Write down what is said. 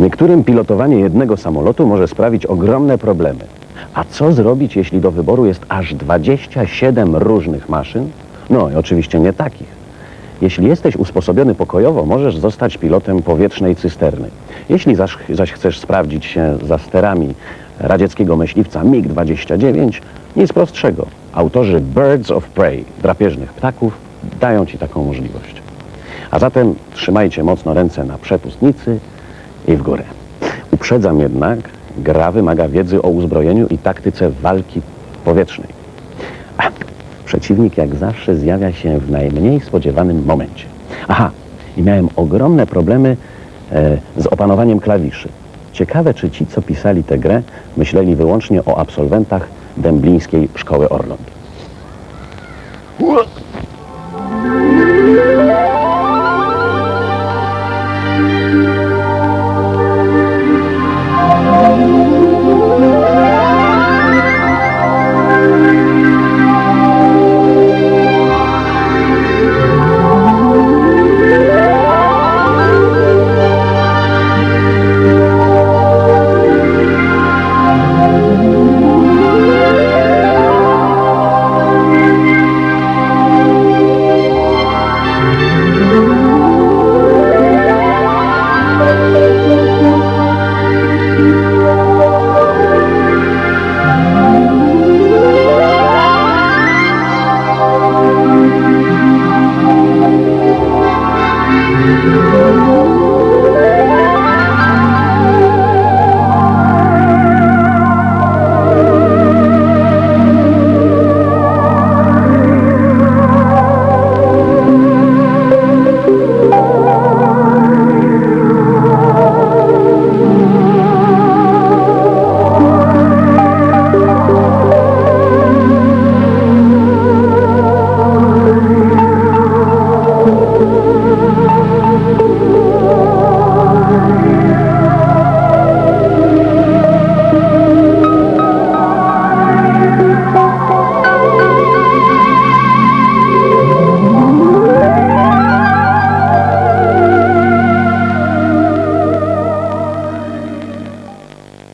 Niektórym pilotowanie jednego samolotu może sprawić ogromne problemy. A co zrobić, jeśli do wyboru jest aż 27 różnych maszyn? No i oczywiście nie takich. Jeśli jesteś usposobiony pokojowo, możesz zostać pilotem powietrznej cysterny. Jeśli zaś, zaś chcesz sprawdzić się za sterami radzieckiego myśliwca MiG-29, nic prostszego. Autorzy Birds of Prey, drapieżnych ptaków, dają Ci taką możliwość. A zatem trzymajcie mocno ręce na przepustnicy i w górę. Uprzedzam jednak, gra wymaga wiedzy o uzbrojeniu i taktyce walki powietrznej. A, przeciwnik jak zawsze zjawia się w najmniej spodziewanym momencie. Aha, i miałem ogromne problemy e, z opanowaniem klawiszy. Ciekawe, czy ci, co pisali tę grę, myśleli wyłącznie o absolwentach Dęblińskiej Szkoły Orląt.